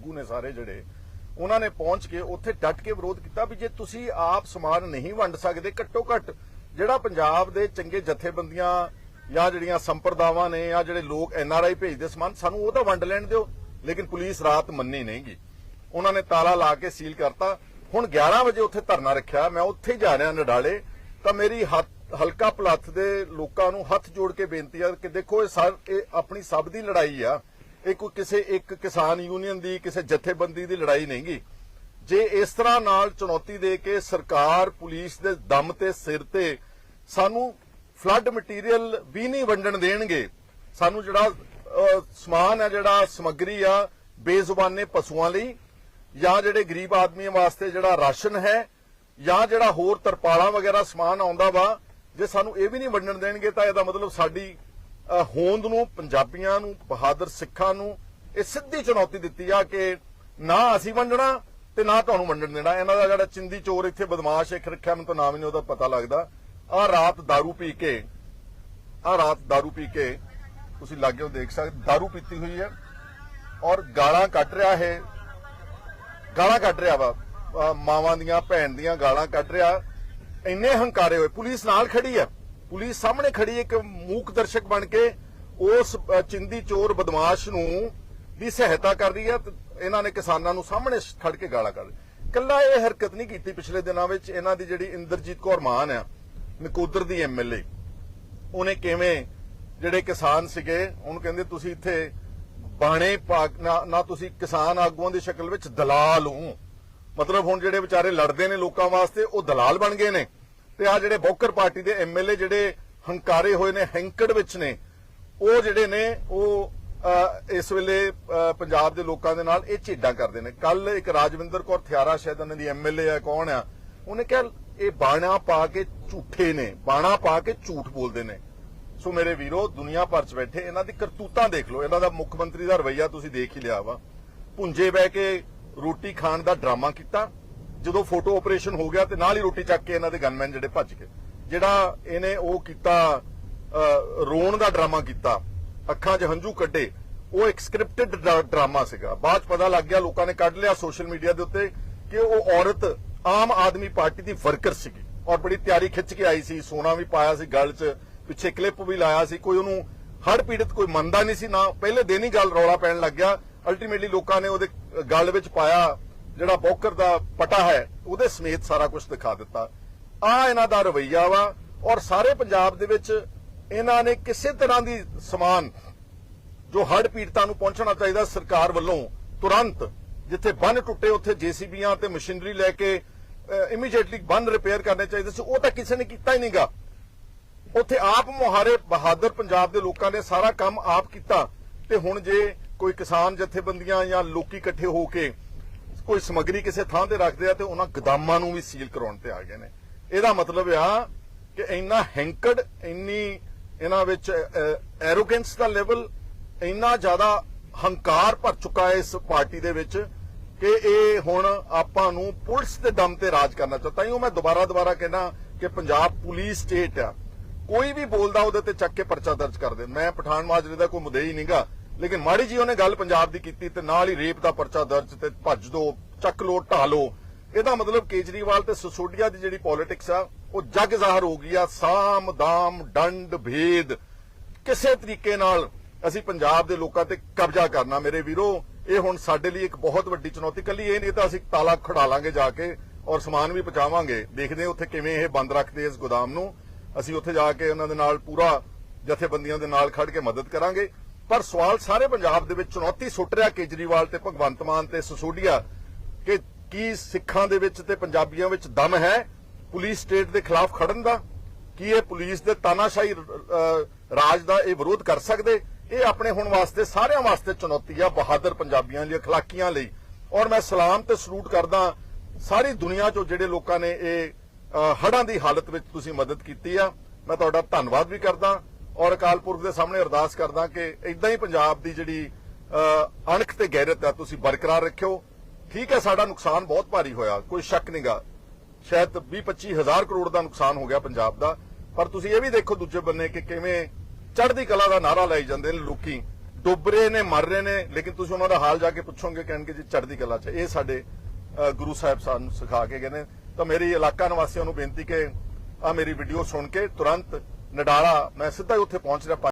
ਆਗੂ ਨੇ ਸਾਰੇ ਜਿਹੜੇ, ਉਹਨਾਂ ਨੇ ਪਹੁੰਚ ਕੇ ਉੱਥੇ ਡਟ ਕੇ ਵਿਰੋਧ ਕੀਤਾ ਵੀ ਜੇ ਤੁਸੀਂ ਆਪ ਸਮਾਨ ਨਹੀਂ ਵੰਡ ਸਕਦੇ ਘੱਟੋ ਘੱਟ, ਜਿਹੜਾ ਪੰਜਾਬ ਦੇ ਚੰਗੇ ਜਥੇਬੰਦੀਆਂ ਜਾਂ ਜਿਹੜੀਆਂ ਸੰਪਰਦਾਵਾਂ ਨੇ ਜਾਂ ਜਿਹੜੇ ਲੋਕ ਐਨਆਰਆਈ ਭੇਜਦੇ ਸਮਾਨ, ਸਾਨੂੰ ਉਹ ਤਾਂ ਵੰਡ ਲੈਣ ਦਿਓ, ਲੇਕਿਨ ਪੁਲਿਸ ਰਾਤ ਮੰਨੀ ਨਹੀਂਗੀ। ਉਹਨਾਂ ਨੇ ਤਾਲਾ ਲਾ ਕੇ ਸੀਲ ਕਰਤਾ। ਹੁਣ 11 ਵਜੇ ਉੱਥੇ ਧਰਨਾ ਰੱਖਿਆ, ਮੈਂ ਉੱਥੇ ਹੀ ਜਾ ਰਿਹਾ ਨਡਾਲੇ, ਤਾਂ ਮੇਰੀ ਹਲਕਾ ਪਲੱਥ ਦੇ ਲੋਕਾਂ ਨੂੰ ਹੱਥ ਜੋੜ ਕੇ ਬੇਨਤੀ ਆ ਕਿ ਦੇਖੋ ਇਹ ਸਰ, ਇਹ ਆਪਣੀ ਸਭ ਦੀ ਲੜਾਈ ਆ। ਇਹ ਕੋਈ ਕਿਸੇ ਇੱਕ ਕਿਸਾਨ ਯੂਨੀਅਨ ਦੀ, ਕਿਸੇ ਜਥੇਬੰਦੀ ਦੀ ਲੜਾਈ ਨਹੀਂਗੀ। ਜੇ ਇਸ ਤਰ੍ਹਾਂ ਨਾਲ ਚੁਣੌਤੀ ਦੇ ਕੇ ਸਰਕਾਰ ਪੁਲਿਸ ਦੇ ਦਮ ਤੇ ਸਿਰ ਤੇ ਸਾਨੂੰ ਫਲੱਡ ਮਟੀਰੀਅਲ ਵੀ ਨਹੀਂ ਵੰਡਣ ਦੇਣਗੇ, ਸਾਨੂੰ ਜਿਹੜਾ ਸਮਾਨ ਹੈ, ਜਿਹੜਾ ਸਮੱਗਰੀ ਆ, ਬੇਜ਼ੁਬਾਨੇ ਪਸ਼ੂਆਂ ਲਈ, ਜਾਂ ਜਿਹੜੇ ਗਰੀਬ ਆਦਮੀਆਂ ਵਾਸਤੇ ਜਿਹੜਾ ਰਾਸ਼ਨ ਹੈ, ਜਾਂ ਜਿਹੜਾ ਹੋਰ ਤਰਪਾਲਾਂ ਵਗੈਰਾ ਸਮਾਨ ਆਉਂਦਾ ਵਾ, ਜੇ ਸਾਨੂੰ ਇਹ ਵੀ ਨਹੀਂ ਵੰਡਣ ਦੇਣਗੇ, ਤਾਂ ਇਹਦਾ ਮਤਲਬ ਸਾਡੀ ਹੋਂਦ ਨੂੰ ਪੰਜਾਬੀਆਂ ਨੂੰ ਬਹਾਦਰ ਸਿੱਖਾਂ ਨੂੰ ਇਹ ਸਿੱਧੀ ਚੁਣੌਤੀ ਦਿੱਤੀ ਆ ਕਿ ਨਾ ਅਸੀਂ ਵੰਡਣਾ ਤੇ ਨਾ ਤੁਹਾਨੂੰ ਵੰਡਣ ਦੇਣਾ ਇਹਨਾਂ ਦਾ ਜਿਹੜਾ ਚਿੰਦੀ ਚੋਰ ਇੱਥੇ ਬਦਮਾਸ਼ ਇੱਕ ਰੱਖਿਆ ਮੈਨੂੰ ਤਾਂ ਨਾਮ ਹੀ ਨਹੀਂ ਉਹਦਾ ਪਤਾ ਲੱਗਦਾ ਆ ਰਾਤ दारू ਪੀ ਕੇ ਆ ਰਾਤ दारू ਪੀ ਕੇ ਤੁਸੀਂ ਲਾਗੇ ਦੇਖ ਸਕਦੇ दारू ਪੀਤੀ ਹੋਈ ਹੈ ਔਰ ਗਾਲਾਂ ਕੱਢ ਰਿਹਾ ਹੈ ਗਾਲਾਂ ਕੱਢ ਰਿਹਾ ਵਾ ਅਹ ਮਾਵਾਂ ਦੀਆਂ ਭੈਣ ਦੀਆਂ ਗਾਲਾਂ ਕੱਢ ਰਿਹਾ ਇੰਨੇ ਹੰਕਾਰੇ ਹੋਏ ਪੁਲਿਸ ਨਾਲ ਖੜੀ ਹੈ ਪੁਲਿਸ ਸਾਹਮਣੇ ਖੜੀ ਹੈ ਇੱਕ ਮੂਕ ਦਰਸ਼ਕ ਬਣ ਕੇ ਉਸ ਚਿੰਦੀ ਚੋਰ ਬਦਮਾਸ਼ ਨੂੰ ਦੀ ਸਹਾਇਤਾ ਕਰ ਰਹੀ ਹੈ ਇਹਨਾਂ ਨੇ ਕਿਸਾਨਾਂ ਨੂੰ ਸਾਹਮਣੇ ਖੜ ਕੇ ਗਾਲਾਂ ਕੱਢ ਕੱਲਾ ਇਹ ਹਰਕਤ ਨਹੀਂ ਕੀਤੀ ਪਿਛਲੇ ਦਿਨਾਂ ਵਿੱਚ। ਇਹਨਾਂ ਦੀ ਜਿਹੜੀ ਇੰਦਰਜੀਤ ਕੌਰ ਮਾਨ ਹੈ ਨਕੋਦਰ ਦੀ ਐਮਐਲਏ ਉਹਨੇ ਕਿਵੇਂ ਜਿਹੜੇ ਕਿਸਾਨ ਸੀਗੇ, ਉਹਨੂੰ ਕਹਿੰਦੇ ਤੁਸੀਂ ਇੱਥੇ ਬਾਣੇ ਨਾ ਤੁਸੀਂ ਕਿਸਾਨ ਆਗੂਆਂ ਦੀ ਸ਼ਕਲ ਵਿੱਚ ਦਲਾਲ ਹੋ। ਮਤਲਬ ਹੁਣ ਜਿਹੜੇ ਵਿਚਾਰੇ ਲੜਦੇ ਨੇ ਲੋਕਾਂ ਵਾਸਤੇ, ਉਹ ਦਲਾਲ ਬਣ ਗਏ ਨੇ। ਤੇ ਆ ਜਿਹੜੇ ਬੌਕਰ ਪਾਰਟੀ ਦੇ ਐਮਐਲਏ ਜਿਹੜੇ ਹੰਕਾਰੇ ਹੋਏ ਨੇ, ਹੈਂਕੜ ਵਿੱਚ ਨੇ, ਉਹ ਜਿਹੜੇ ਨੇ, ਉਹ ਇਸ ਵੇਲੇ ਪੰਜਾਬ ਦੇ ਲੋਕਾਂ ਦੇ ਨਾਲ ਇਹ ਝੇਡਾਂ ਕਰਦੇ ਨੇ। ਕੱਲ ਇੱਕ ਰਾਜਵਿੰਦਰ ਕੌਰ ਥਿਆਰਾ ਸ਼ਾਇਦ ਉਹਨਾਂ ਦੀ ਐਮਐਲਏ ਆ, ਕੌਣ ਆ, ਉਹਨੇ ਕਿਹਾ, ਇਹ ਬਾਣਾ ਪਾ ਕੇ ਝੂਠੇ ਨੇ, ਬਾਣਾ ਪਾ ਕੇ ਝੂਠ ਬੋਲਦੇ ਨੇ। ਸੋ ਮੇਰੇ ਵੀਰੋ, ਦੁਨੀਆ ਭਰ ਚ ਬੈਠੇ, ਇਹਨਾਂ ਦੀ ਕਰਤੂਤਾਂ ਦੇਖ ਲਓ। ਇਹਨਾਂ ਦਾ ਮੁੱਖ ਮੰਤਰੀ ਦਾ ਰਵਈਆ ਤੁਸੀਂ ਦੇਖ ਹੀ ਲਿਆ ਵਾ। ਪੁੰਜੇ ਬਹਿ ਕੇ ਰੋਟੀ ਖਾਣ ਦਾ ਡਰਾਮਾ ਕੀਤਾ ਜਦੋਂ ਫੋਟੋ ਆਪਰੇਸ਼ਨ ਹੋ ਗਿਆ ਤੇ ਨਾਲ ਹੀ ਰੋਟੀ ਚੱਕ ਕੇ ਇਹਨਾਂ ਦੇ ਗਨਮੈਨ ਜਿਹੜੇ ਭੱਜ ਗਏ। ਜਿਹੜਾ ਇਹਨੇ ਉਹ ਕੀਤਾ ਰੋਣ ਦਾ ਡਰਾਮਾ ਕੀਤਾ, ਅੱਖਾਂ 'ਚ ਹੰਝੂ ਕੱਢੇ, ਉਹ ਇੱਕ ਸਕ੍ਰਿਪਟਡ ਡਰਾਮਾ ਸੀਗਾ। ਬਾਅਦ ਪਤਾ ਲੱਗ ਗਿਆ, ਲੋਕਾਂ ਨੇ ਕੱਢ ਲਿਆ ਸੋਸ਼ਲ ਮੀਡੀਆ ਦੇ ਉੱਤੇ ਕਿ ਉਹ ਔਰਤ ਆਮ ਆਦਮੀ ਪਾਰਟੀ ਦੀ ਵਰਕਰ ਸੀਗੀ ਔਰ ਬੜੀ ਤਿਆਰੀ ਖਿੱਚ ਕੇ ਆਈ ਸੀ, ਸੋਨਾ ਵੀ ਪਾਇਆ ਸੀ ਗਲ 'ਚ, ਪਿੱਛੇ ਕਲਿੱਪ ਵੀ ਲਾਇਆ ਸੀ। ਕੋਈ ਉਹਨੂੰ ਹੜ ਪੀੜਤ ਕੋਈ ਮੰਨਦਾ ਨਹੀਂ ਸੀ ਨਾ। ਪਹਿਲੇ ਦਿਨ ਹੀ ਗੱਲ ਰੌਲਾ ਪੈਣ ਲੱਗ ਗਿਆ। ਅਲਟੀਮੇਟਲੀ ਲੋਕਾਂ ਨੇ ਉਹਦੇ ਗਲ ਵਿੱਚ ਪਾਇਆ। ਜਿਹੜਾ ਬੌਕਰ ਦਾ ਪਟਾ ਹੈ, ਉਹਦੇ ਸਮੇਤ ਸਾਰਾ ਕੁਝ ਦਿਖਾ ਦਿੱਤਾ। ਆ ਇਹਨਾਂ ਦਾ ਰਵਈਆ ਵਾ ਔਰ ਸਾਰੇ ਪੰਜਾਬ ਦੇ ਵਿੱਚ ਇਹਨਾਂ ਨੇ ਕਿਸੇ ਤਰ੍ਹਾਂ ਦੀ ਸਮਾਨ ਜੋ ਹੜ ਪੀੜਤਾਂ ਨੂੰ ਪਹੁੰਚਣਾ ਚਾਹੀਦਾ ਸਰਕਾਰ ਵੱਲੋਂ ਤੁਰੰਤ ਜਿੱਥੇ ਬੰਨ ਟੁੱਟੇ, ਉੱਥੇ ਜੀਸੀਬੀਆਂ ਤੇ ਮਸ਼ੀਨਰੀ ਲੈ ਕੇ ਇਮੀਡੀਏਟਲੀ ਬੰਨ ਰਿਪੇਅਰ ਕਰਨੇ ਚਾਹੀਦੇ ਸੀ। ਉਹ ਤਾਂ ਕਿਸੇ ਨੇ ਕੀਤਾ ਹੀ ਨਹੀਂਗਾ ਉੱਥੇ ਆਪ ਮੁਹਾਰੇ ਬਹਾਦਰ ਪੰਜਾਬ ਦੇ ਲੋਕਾਂ ਨੇ ਸਾਰਾ ਕੰਮ ਆਪ ਕੀਤਾ। ਤੇ ਹੁਣ ਜੇ ਕੋਈ ਕਿਸਾਨ ਜਥੇਬੰਦੀਆਂ ਜਾਂ ਲੋਕੀ ਇਕੱਠੇ ਹੋ ਕੇ ਕੋਈ ਸਮੱਗਰੀ ਕਿਸੇ ਥਾਂ ਤੇ ਰੱਖਦੇ ਆ ਤੇ ਉਹਨਾਂ ਗਦਾਮਾਂ ਨੂੰ ਵੀ ਸੀਲ ਕਰਾਉਣ ਤੇ ਆ ਗਏ ਨੇ। ਇਹਦਾ ਮਤਲਬ ਆ ਕਿ ਇੰਨਾ ਹੈਂਕੜ ਇੰਨੀ ਇਹਨਾਂ ਵਿੱਚ ਐਰੋਗੈਂਸ ਦਾ ਲੈਵਲ ਇੰਨਾ ਜ਼ਿਆਦਾ ਹੰਕਾਰ ਭਰ ਚੁੱਕਾ ਹੈ ਇਸ ਪਾਰਟੀ ਦੇ ਵਿੱਚ ਕਿ ਇਹ ਹੁਣ ਆਪਾਂ ਨੂੰ ਪੁਲਿਸ ਦੇ ਦਮ ਤੇ ਰਾਜ ਕਰਨਾ ਚਾਹਤਾ ਹਾਂ ਮੈਂ ਦੁਬਾਰਾ ਦੁਬਾਰਾ ਕਹਿੰਦਾ ਕਿ ਪੰਜਾਬ ਪੁਲਿਸ ਸਟੇਟ ਆ, ਕੋਈ ਵੀ ਬੋਲਦਾ ਉਹਦੇ ਤੇ ਚੱਕ ਕੇ ਪਰਚਾ ਦਰਜ ਕਰ ਦੇ। ਮੈਂ ਪਠਾਨ ਮਾਜਰੇ ਦਾ ਕੋਈ ਮੁੱਦੇ ਹੀ ਨਹੀਂਗਾ ਲੇਕਿਨ ਮਾੜੀ ਜੀ ਉਹਨੇ ਗੱਲ ਪੰਜਾਬ ਦੀ ਕੀਤੀ ਤੇ ਨਾਲ ਹੀ ਰੇਪ ਦਾ ਪਰਚਾ ਦਰਜ ਤੇ ਭੱਜ ਦੋ, ਚੱਕ ਲੋ ਢਾ ਲੋ। ਇਹਦਾ ਮਤਲਬ ਕੇਜਰੀਵਾਲ ਤੇ ਸਸੋਡੀਆ ਦੀ ਜਿਹੜੀ ਪੋਲਿਟਿਕਸ ਆ, ਉਹ ਜਗ ਜ਼ਾਹਰ ਹੋ ਗਈ ਆ। ਸਾਮ, ਦਾਮ, ਡੰਡ, ਭੇਦ। ਕਿਸੇ ਤਰੀਕੇ ਨਾਲ ਅਸੀਂ ਪੰਜਾਬ ਦੇ ਲੋਕਾਂ ਤੇ ਕਬਜ਼ਾ ਕਰਨਾ, ਮੇਰੇ ਵੀਰੋ। ਇਹ ਹੁਣ ਸਾਡੇ ਲਈ ਇੱਕ ਬਹੁਤ ਵੱਡੀ ਚੁਣੌਤੀ। ਕੱਲੀ ਇਹ ਨਹੀਂ ਤਾਂ ਅਸੀਂ ਤਾਲਾ ਖੜਾ ਲਾਂਗੇ ਜਾ ਕੇ ਔਰ ਸਮਾਨ ਵੀ ਪਹੁੰਚਾਵਾਂਗੇ। ਦੇਖਦੇ ਹਾਂ ਉੱਥੇ ਕਿਵੇਂ ਇਹ ਬੰਦ ਰੱਖਦੇ ਇਸ ਗੋਦਾਮ ਨੂੰ। ਅਸੀਂ ਉੱਥੇ ਜਾ ਕੇ ਉਹਨਾਂ ਦੇ ਨਾਲ ਪੂਰਾ ਜਥੇਬੰਦੀਆਂ ਦੇ ਨਾਲ ਖੜ ਕੇ ਮਦਦ ਕਰਾਂਗੇ। ਪਰ ਸਵਾਲ ਸਾਰੇ ਪੰਜਾਬ ਦੇ ਵਿੱਚ ਚੁਣੌਤੀ ਸੁੱਟ ਰਿਹਾ ਕੇਜਰੀਵਾਲ ਤੇ ਭਗਵੰਤ ਮਾਨ ਤੇ ਸਸੋਡੀਆ ਕਿ ਕੀ ਸਿੱਖਾਂ ਦੇ ਵਿੱਚ ਤੇ ਪੰਜਾਬੀਆਂ ਵਿੱਚ ਦਮ ਹੈ ਪੁਲਿਸ ਸਟੇਟ ਦੇ ਖਿਲਾਫ ਖੜਨ ਦਾ? ਕੀ ਇਹ ਪੁਲਿਸ ਦੇ ਤਾਨਾਸ਼ਾਹੀ ਰਾਜ ਦਾ ਇਹ ਵਿਰੋਧ ਕਰ ਸਕਦੇ? ਇਹ ਆਪਣੇ ਹੁਣ ਵਾਸਤੇ, ਸਾਰਿਆਂ ਵਾਸਤੇ ਚੁਣੌਤੀ ਆ ਬਹਾਦਰ ਪੰਜਾਬੀਆਂ ਲਈ, ਅਖਲਾਕੀਆਂ ਲਈ। ਔਰ ਮੈਂ ਸਲਾਮ ਤੇ ਸਲੂਟ ਕਰਦਾ ਸਾਰੀ ਦੁਨੀਆ 'ਚੋਂ ਜਿਹੜੇ ਲੋਕਾਂ ਨੇ ਇਹ ਹੜਾਂ ਦੀ ਹਾਲਤ ਵਿੱਚ ਤੁਸੀਂ ਮਦਦ ਕੀਤੀ ਆ। ਮੈਂ ਤੁਹਾਡਾ ਧੰਨਵਾਦ ਵੀ ਕਰਦਾ। ਔਰ ਅਕਾਲ ਪੁਰਖ ਦੇ ਸਾਹਮਣੇ ਅਰਦਾਸ ਕਰਦਾ ਕਿ ਇਦਾਂ ਹੀ ਪੰਜਾਬ ਦੀ ਜਿਹੜੀ ਅਣਖ ਤੇ ਗੈਰਤ ਆ, ਤੁਸੀਂ ਬਰਕਰਾਰ ਰੱਖਿਓ। ਠੀਕ ਹੈ, ਸਾਡਾ ਨੁਕਸਾਨ ਬਹੁਤ ਭਾਰੀ ਹੋਇਆ, ਕੋਈ ਸ਼ੱਕ ਨਹੀਂਗਾ ਸ਼ਾਇਦ 20-25 ਹਜ਼ਾਰ ਕਰੋੜ ਦਾ ਨੁਕਸਾਨ ਹੋ ਗਿਆ ਪੰਜਾਬ ਦਾ। ਪਰ ਤੁਸੀਂ ਇਹ ਵੀ ਦੇਖੋ ਦੂਜੇ ਬੰਨੇ ਕਿ ਕਿਵੇਂ ਚੜ੍ਹਦੀ ਕਲਾ ਦਾ ਨਾਰਾ ਲਾਈ ਜਾਂਦੇ ਨੇ ਲੋਕੀ। ਡੁੱਬ ਰਹੇ ਨੇ, ਮਰ ਰਹੇ ਨੇ, ਲੇਕਿਨ ਤੁਸੀਂ ਉਹਨਾਂ ਦਾ ਹਾਲ ਜਾ ਕੇ ਪੁੱਛੋਗੇ, ਕਹਿਣਗੇ ਜੀ ਚੜ੍ਹਦੀ ਕਲਾ 'ਚ। ਇਹ ਸਾਡੇ ਗੁਰੂ ਸਾਹਿਬ ਸਾਨੂੰ ਸਿਖਾ ਕੇ ਗਏ ਨੇ। ਤਾਂ ਮੇਰੀ ਇਲਾਕਾ ਨਿਵਾਸੀਆਂ ਨੂੰ ਬੇਨਤੀ ਕਿ ਆ ਮੇਰੀ ਵੀਡੀਓ ਸੁਣ ਕੇ ਤੁਰੰਤ ਨਡਾਲਾ ਮੈਂ ਸਿੱਧਾ ਹੀ ਉੱਥੇ ਪਹੁੰਚ ਰਿਹਾ